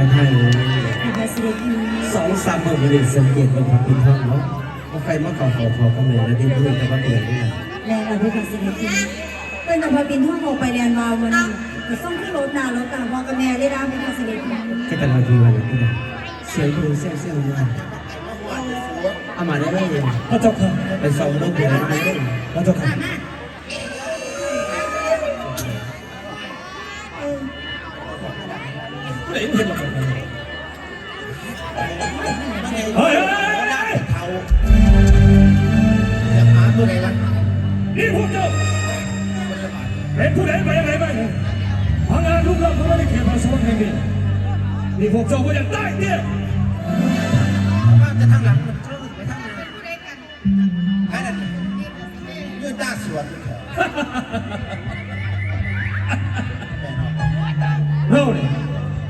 ไปทางนี้เสด็จพี่สองสามหมื่นบริสังเกตว่าเป็นห้องเนาะว่าใครมาขอขอขอก็เหมือนแล้วที่พูดแต่ว่าเปลี่ยนไม่ได้แรงเราพระเสด็จพี่เป็นแต่พอบินท่องออกไปเรียนวาววันก็ส่งขึ้นรถน้ารถตาพ่อกับแม่ได้รับพระเสด็จพี่ก็แต่ละทีวันนี้ได้เสียงเพลงเซี่ยวเซี่ยวมาเอามาได้ไหมพระเจ้าค่ะไปส่งลูกเรียนได้พระเจ้าค่ะเห็นเห็น จะหาตัวะนี่พวกเจ้าเป็นผู้ใดไปยังไงบ้างพังงานลูกเราเขาไม่ได้เขียนมาสอนแห่งนี้นี่พวกเจ้าก็ยังได้เนี่ยภาจะทางหลังมันเชิดไปทางหน้าไอ้นั่นยืดด้าสวนเราเนี่ย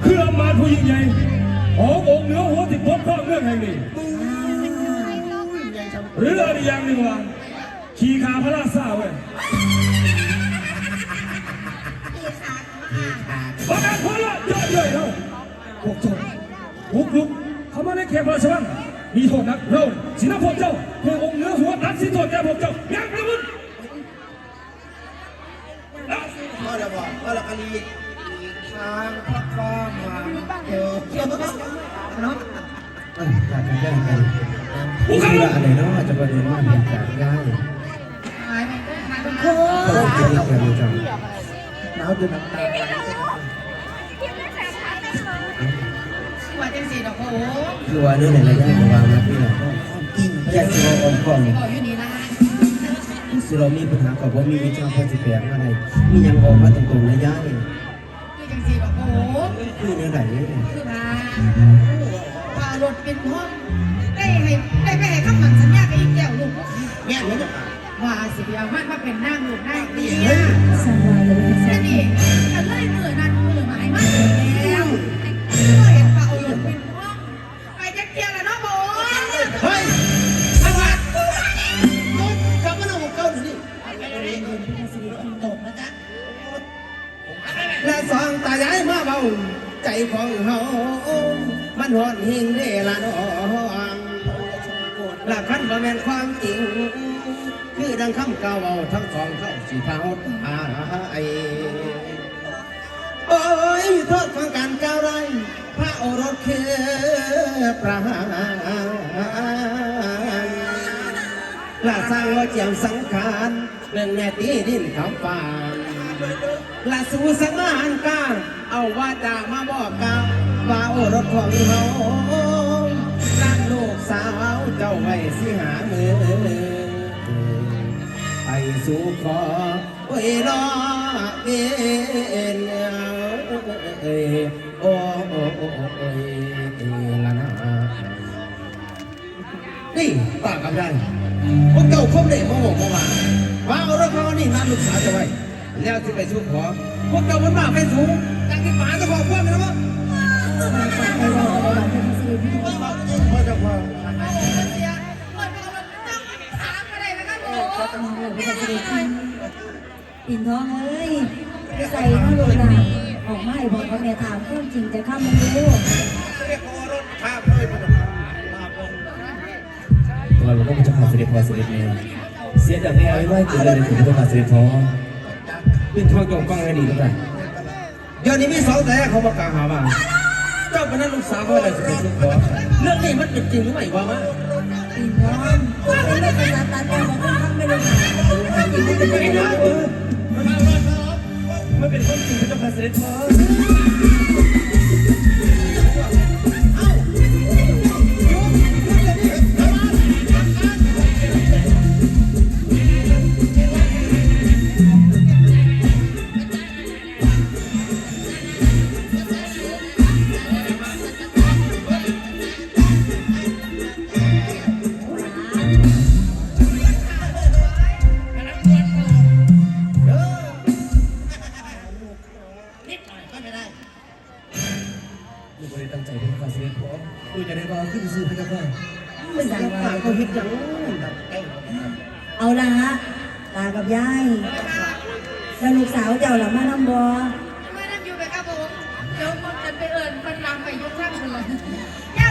คืออำมาตย์ผู้ยิ่งใหญ่ขององค์เหนือหัวติดปกครอเรื่องแห่งนี้หรืออะไรอย่างหนึ่งว่า ขี่ขาพระราชาเว้ยประกาศพละเยอะเลยเราพวกเจ้าบุกลุกเข้ามาในเขตพระราชวังมีโทษหนักเราสินะพวกเจ้าเพื่อองค์เหนือหัวตัดสินโทษแก่พวกเจ้าอย่างกระมุนพ่อจะบอกว่าเรากะลีทางพระฟ้ามาเจอเที่ยวเนาะอยากจะแย่งกันคืออะไรเนาะจะประเด็นว่าอยากจะง่ายโค้ก็จะดี กันจังหนาวจนน้ำตาว่าจังสีดอกโอ้โหคือว่าเรื่องไหนระยะของวามาที่ไหนอยากจะมาอมก่อนบอกอยู่นี่ละสิเรามีปัญหากับว่ามีวิชาพอสิแปลงอะไร มียังออกมาตรงๆระยะนี่คือจังสีดอกโอ้โหคือเนื้อไหนเนี่ยคือพาพารถเป็นห้องได้ให้ได้ไปให้คำมั่นสัญญากับอีแก้วลูกแม่หัวจะปาก ว่าสิเอามันมาเป็นหน้างลูกนางเมียสบายเลยสด็นั่จนพี่นี่อันเลยมือนั้นมือหมายมันแล้วเห็นพาเอารถเป็นห้องไปจักเทียแล้วเนาะโบเฮ้ยทางหลังกลับมาหน้าของเก้าหน่อยนี่ตกนะจ๊ะและสองตายายมาเบาใจของเฮามันหอนหิงเดละน้องหลักขันบ่แม่นความจริง คือดังคำกล่าวเอาทั้งสองเข้าสีเท้าตายโอ้ยโทษของการก้าวไรพระโอรสคือประหารละสร้างว่าเจียมสังขารเรื่องแม่ตีดินเขาป่านละสู่สมานกลางเอาว่าจามาบอกกล่าวว่าโอรสของเฮารักลูกสาวเจ้าไว้สิหามือ ไปสู่ขอเวยรอเวนเอ้ยโอ้ยละนะนี่ต่างกับได้พวกเจ้าคบเด็กมาบอกมาว่าว่าเอารถเขานี่นั่นลูกสาวจะไว้แล้วที่ไปสู่ขอพวกเจ้ามันมาเป็นสูงตั้งที่ป่าจะบอกพวกมันนะมั้งไปรอไปรอพระเสด็ นะครับโอ้โหพระเสด็จพี่ปิ่นทองเอ้ยนิสัยน่าโลดาออกมาให้บอกกับแม่ถามความจริงจะข้ามมันรู้เรียกโอรถข้าบเลยมันมาบนตัวเราก็จะขาเสด็จพอเสด็จเองเสียจากแม่ไว้ไว้ตัวเลยถึงต้องขาเสด็จพอเป็นทองจงฟังให้ดีก็ได้เดี๋ยวนี้มีสองแต่เขาบอกกล่าวหาว่าเจ้าเป็นนั่นลูกสาวเขาอะไรจะเป็นลูกขอเรื่องนี้มันเป็นจริงหรือไม่วะมะปิ่นทองเป็นเรื่องขนาดตัดแต่บอกว่าข้ามไม่ลงมาจริงไม่เป็นไรนะไม่เป็นความจริงพระเจ้าเสด็จพ่อ อย่า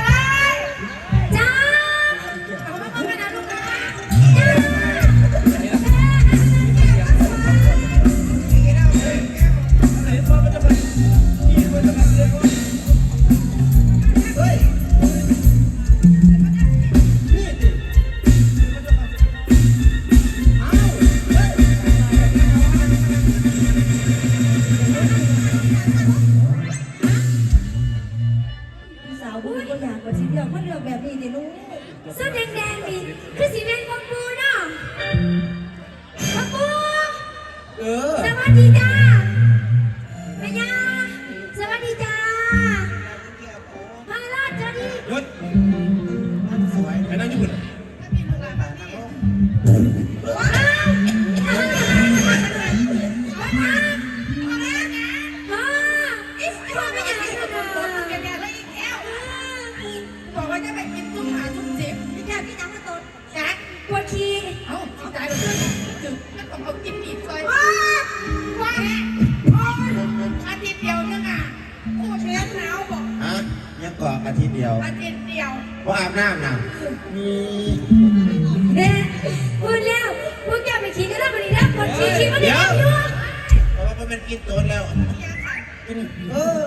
ออาทิตย์เดียวอาทิตย์เดียวว่าอาบน้ำนะมีเด้พูดแล้วพวกแกไปขี้ก็ได้มาดีนะปวดขี้ขี้มันเดียวอยู่เพราะว่ามันเป็นกินตัวแล้วเออ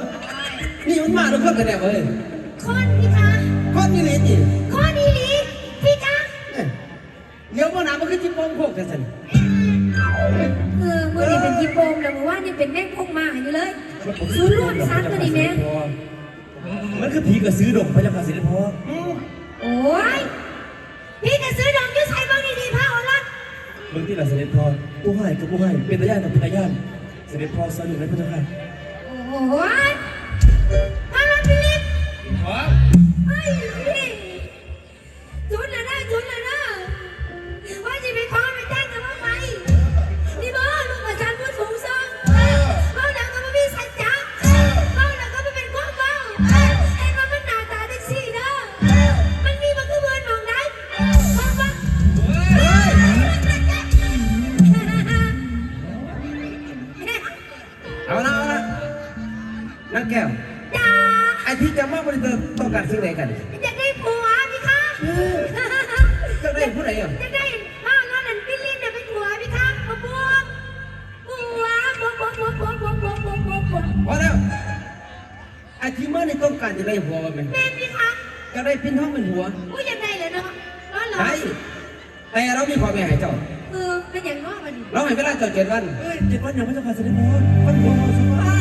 นี่มันมาแล้วก็กระแดบเว้ยคนพี่คะก้อนนี่เลยจิคนดีหลีพี่คะเนี่ยเดี๋ยวมันน้ำมันขึ้นที่โป้งโคกกันสิเออมื่อนี้เป็นยิปโปมแล้วเมื่อวานนี่เป็นแม่งพงมาอยู่เลยศูนย์รวมซัดตัวนี้แม่ มันคือผีกระซื้อดงพระเจ้าค่ะสิริพรโอ้ยพี่จะซื้อดอกยูใส่บ้างดีๆพระโอรสมึงที่ไหนสิริพรผู้ให้กับผู้ให้เป็นตาญาติกับเป็นตาญาติสิริพรสนุกในพระเจ้าค่ะโอ้ยพระโอรสพิลิปขอเฮ้ย การซื้ออะไรกันจะได้ผัวพี่คะจะได้ผู้ใดอะจะได้อ้าวนั่นนั่นพี่ลินเนี่ยเป็นผัวพี่คะผัวผัวผัวผัวผัวผัวผัวผัวผัวผัวผัวผัวพอแล้วไอ้ที่มาในต้องการจะได้หัวไหมแม่พี่คะจะได้พินท้องเป็นหัวอุ้ยยังไงเลยเนาะร้อนเหรอใช่แต่เรามีความไม่หายเจ้าเออเป็นอย่างน้อยมันเราให้เวลาเจ้าเจ็ดวันเอ้ยเจ็ดวันอย่างพระเจ้าค่ะสิริพรมันหัวหัวสมบัติ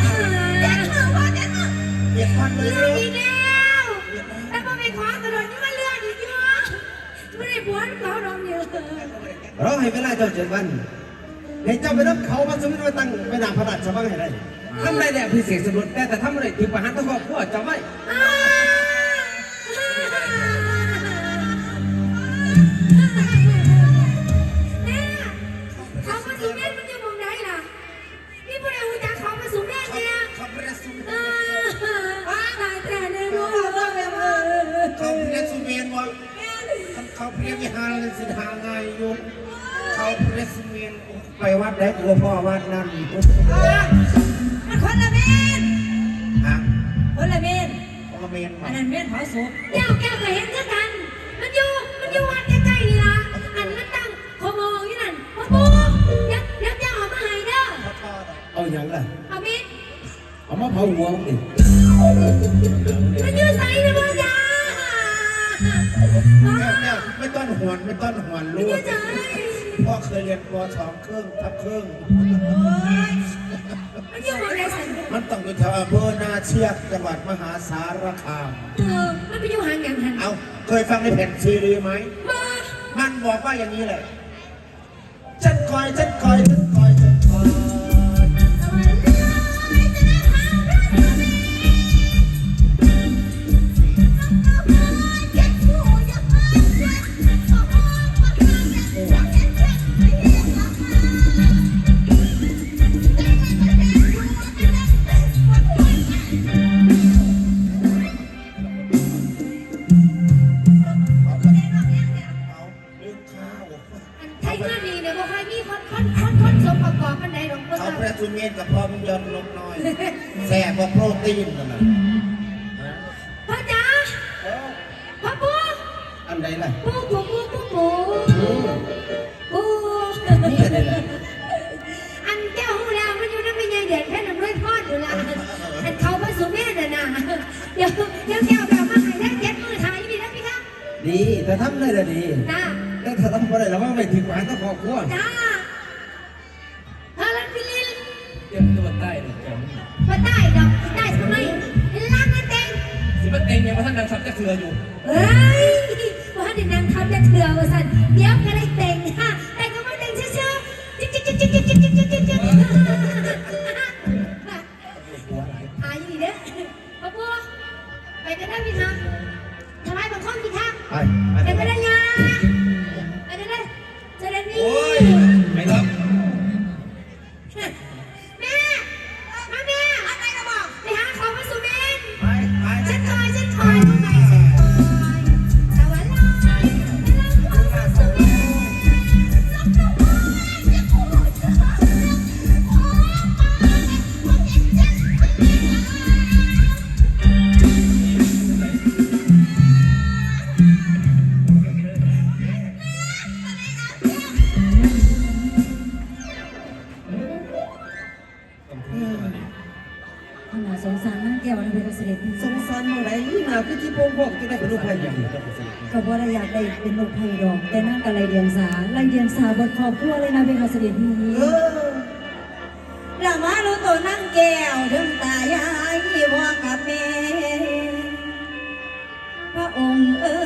แจ้งเถอะพ่อแจ้งเถอะเจ็ดวันเลยเรื่องอีกแล้ว ไม่ได้ผัวเขาดองเดียวเราให้เวลาเจ้าเจ็ดวัน ให้เจ้าไปรับเขามาสมิทมาตั้งไปนามพระราชวังให้ได้ทำได้แหละพิเศษสมุดแต่แต่ทำอะไรถึงประหารทั้งครอบครัวจำไว้อ่าแเขาพระวิหารสิทางไงยู่เขาพรสุเมนไปวัดได้กลัวพ่อวัดนั่นมันคนละเมนฮะคนละเมนพ่อเมนอันนั้นเมนเผาศพแก้วแก้วเคยเห็นกัน มันอยู่มันอยู่วัดใกล้ๆนี่ล่ะอันมันตั้งขโมยอยู่นั่นพ่อปู่เดี๋ยวเดี๋ยวจะเอามาให้เด้อเอาอย่างล่ะเอามิดเอามาเผาหัวมึงดิมันอยู่ใส่นะพ่อจ้า แก้วไม่ต้อนหวนไม่ต้อนหวนมันลูอยู่กใส่พ่อเคยเรียนปสองครึ่งทับครึ่งมันอยู่หมองไหนสันมันต้องอยู่แถวอำเภอนาเชือกจังหวัดมหาสารคามเออมันไปอยู่ห่างอย่างหันเอาเคยฟังในแผ่นซีดีไหมมามันบอกว่าอย่างนี้แหละฉันคอยฉันคอยฉันคอย ตีนนั่นนะพ่อจ๋าพ่อปู่อันใดล่ะปู่ปูปู่ปูปู่ปู่อันใเจ้าหูแล้วมันอยู่นั่นเป็นไงเด็กแค่น้ำร้อยทอดอยู่ละอันเขาพระสุเมธน่ะนะเดี๋ยวเดี๋ยวแก้วแบบมาหายแล้เจ็ดมือถ่ายดีแล้วพี่คะดีแต่ทำได้ละดีนะแต่ถ้าทำไม่ได้แล้วว่าไม่ถึงหวานก็ขอขั้วจ้า ยังมาท่านดังสับจะเคืออยู่เฮ้ยว่าเดี๋ยวนางทำจะเถื่อว่าสันเดี๋ยวก็ได้แต่งฮะแต่งก็ไม่แต่งเชื่อๆจิ๊กจิ๊กจิ๊กจิ๊กจิ๊กจิ๊กจิ๊กจิ๊กจิ๊กหายดีเด้อปะปัวไปกันได้พี่คะทำไมบางคนพี่คะไปไปกันได้ยังไปกันได้เจริญนี่ไม่รับแม่ คือที่พงพวกจะได้เป็นลูกใครอย่างนี้ก็บ่ได้อยากได้เป็นลูกไผ่ดอก แต่นั่งกับไรเดียงสาไรเดียงสาบนครอบครัวเลยนะเป็นเสด็จพี่เออเรามารู้ตัวนั่งแก้วถึงตายายพ่อกับแม่พระองค์เอ้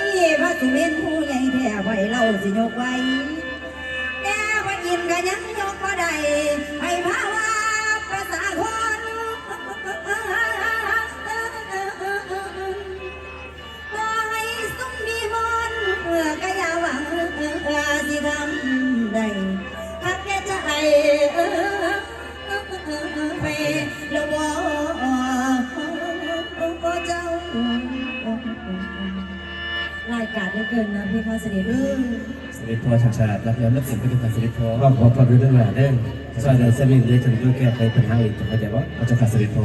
ยพระสุเมนผู้ใหญ่แท้ไว้เราสิยกไว้แน่ว่ายินก็ยังยกบ่ได้ให้พาว่าประ สด็จเออเสด็จพ่อชาชารับยอมรับสิ่งที่เป็นเสด็จพ่อว่าขอพระด้วยเรื่องหลาเด้อซอยเดินเส้นนี้เด้อจนด้วยแก้ไขปัญหาอีกเข้าใจว่าเระเจ้าข้าเสด็จพ่อ